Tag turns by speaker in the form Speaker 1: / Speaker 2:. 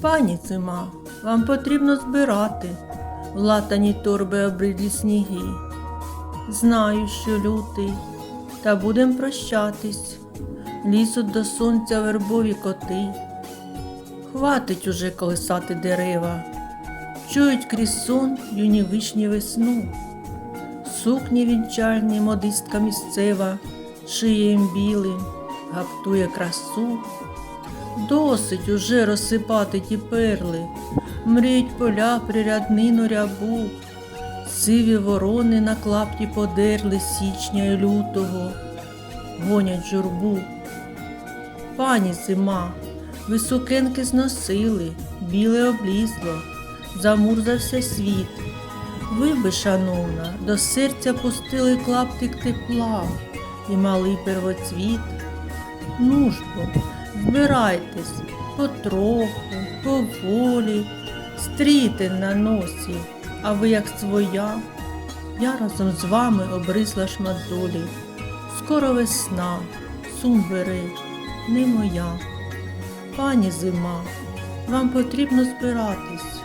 Speaker 1: Пані зима, вам потрібно збирати в латані торби обридлі сніги. Знаю, що лютий, та будем прощатись. Лізуть до сонця вербові коти. Хватить уже колесати дерева, чують крізь сон юні вишні весну. Сукні вінчальні модистка місцева, шиє їм білим, гаптує красу. Досить уже розсипати ті перли, мріють поля приряднину рябу, сиві ворони на клапті подерли січня й лютого, гонять журбу. Пані зима, ви сукенки зносили, біле облізло, замурзався світ. Ви би, шановна, до серця пустили клаптик тепла і малий первоцвіт. Ну ж бо, збирайтесь потроху, поволі, Стрійте на носі, а ви як своя. Я разом з вами обрисла шмат долі. Скоро весна, сум бери, не моя. Пані зима, вам потрібно збиратись.